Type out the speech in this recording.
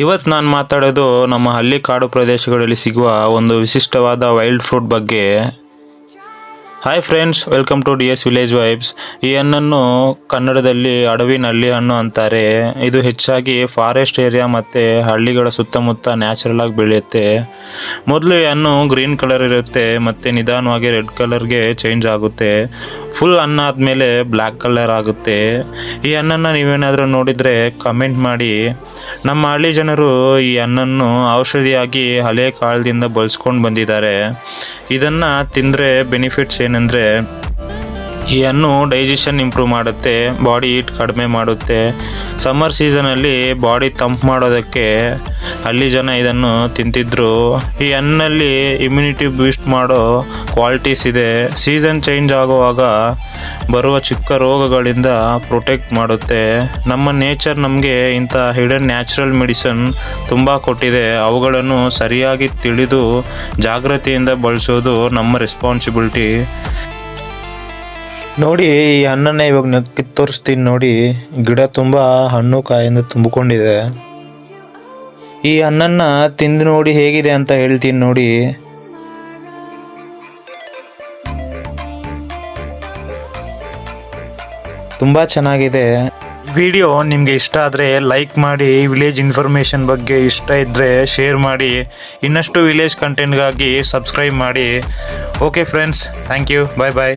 ಇವತ್ತು ನಾನು ಮಾತಾಡೋದು ನಮ್ಮ ಹಳ್ಳಿ ಕಾಡು ಪ್ರದೇಶಗಳಲ್ಲಿ ಸಿಗುವ ಒಂದು ವಿಶಿಷ್ಟವಾದ ವೈಲ್ಡ್ ಫ್ರೂಟ್ ಬಗ್ಗೆ. Hi friends welcome to D S village vibes ಈ ಹಣ್ಣನ್ನು ಕನ್ನಡದಲ್ಲಿ ಅಡವಿ ನಲ್ಲಿ ಹಣ್ಣು ಅಂತಾರೆ. ಇದು ಹೆಚ್ಚಾಗಿ ಫಾರೆಸ್ಟ್ ಏರಿಯಾ ಮತ್ತು ಹಳ್ಳಿಗಳ ಸುತ್ತಮುತ್ತ ನ್ಯಾಚುರಲ್ ಆಗಿ ಬೆಳೆಯುತ್ತೆ. ಮೊದಲು ಈ ಹಣ್ಣು ಗ್ರೀನ್ ಕಲರ್ ಇರುತ್ತೆ ಮತ್ತು ನಿಧಾನವಾಗಿ ರೆಡ್ ಕಲರ್ಗೆ ಚೇಂಜ್ ಆಗುತ್ತೆ. ಫುಲ್ ಅನ್ನ ಆದಮೇಲೆ ಬ್ಲ್ಯಾಕ್ ಕಲರ್ ಆಗುತ್ತೆ. ಈ ಅನ್ನನ ನೀವೇನಾದರೂ ನೋಡಿದರೆ ಕಮೆಂಟ್ ಮಾಡಿ. ನಮ್ಮ ಹಳ್ಳಿ ಜನರು ಈ ಅನ್ನನ್ನು ಔಷಧಿಯಾಗಿ ಹಳೆ ಕಾಲದಿಂದ ಬಳಸ್ಕೊಂಡು ಬಂದಿದ್ದಾರೆ. ಇದನ್ನು ತಿಂದರೆ ಬೆನಿಫಿಟ್ಸ್ ಏನಂದರೆ ಈ ಹಣ್ಣು ಡೈಜೆಷನ್ ಇಂಪ್ರೂವ್ ಮಾಡುತ್ತೆ ಬಾಡಿ ಹೀಟ್ ಕಡಿಮೆ ಮಾಡುತ್ತೆ. ಸಮ್ಮರ್ ಸೀಸನಲ್ಲಿ ಬಾಡಿ ತಂಪು ಮಾಡೋದಕ್ಕೆ ಹಳ್ಳಿ ಜನ ಇದನ್ನು ತಿಂತಿದ್ರು. ಈ ಹಣ್ಣಲ್ಲಿ ಇಮ್ಯುನಿಟಿ ಬೂಸ್ಟ್ ಮಾಡೋ ಕ್ವಾಲಿಟೀಸ್ ಇದೆ. ಸೀಸನ್ ಚೇಂಜ್ ಆಗುವಾಗ ಬರುವ ಚಿಕ್ಕ ರೋಗಗಳಿಂದ ಪ್ರೊಟೆಕ್ಟ್ ಮಾಡುತ್ತೆ. ನಮ್ಮ ನೇಚರ್ ನಮಗೆ ಇಂಥ ಹಿಡನ್ ನ್ಯಾಚುರಲ್ ಮೆಡಿಸನ್ ತುಂಬ ಕೊಟ್ಟಿದೆ. ಅವುಗಳನ್ನು ಸರಿಯಾಗಿ ತಿಳಿದು ಜಾಗೃತಿಯಿಂದ ಬಳಸೋದು ನಮ್ಮ ರೆಸ್ಪಾನ್ಸಿಬಿಲಿಟಿ ನೋಡಿ, ಈ ಹಣ್ಣನ್ನ ಇವಾಗ ನೆಕ್ಕಿ ತೋರಿಸ್ತೀನಿ ನೋಡಿ. ಗಿಡ ತುಂಬ ಹಣ್ಣು ಕಾಯಿಂದ ತುಂಬಿಕೊಂಡಿದೆ. ಈ ಹಣ್ಣನ್ನ ತಿಂದು ನೋಡಿ ಹೇಗಿದೆ ಅಂತ ಹೇಳ್ತೀನಿ ನೋಡಿ. ತುಂಬ ಚೆನ್ನಾಗಿದೆ. ವಿಡಿಯೋ ನಿಮಗೆ ಇಷ್ಟ ಆದರೆ ಲೈಕ್ ಮಾಡಿ, ವಿಲೇಜ್ ಇನ್ಫಾರ್ಮೇಷನ್ ಬಗ್ಗೆ ಇಷ್ಟ ಇದ್ದರೆ ಶೇರ್ ಮಾಡಿ, ಇನ್ನಷ್ಟು ವಿಲೇಜ್ ಕಂಟೆಂಟ್ಗಾಗಿ ಸಬ್ಸ್ಕ್ರೈಬ್ ಮಾಡಿ. Okay friends thank you bye bye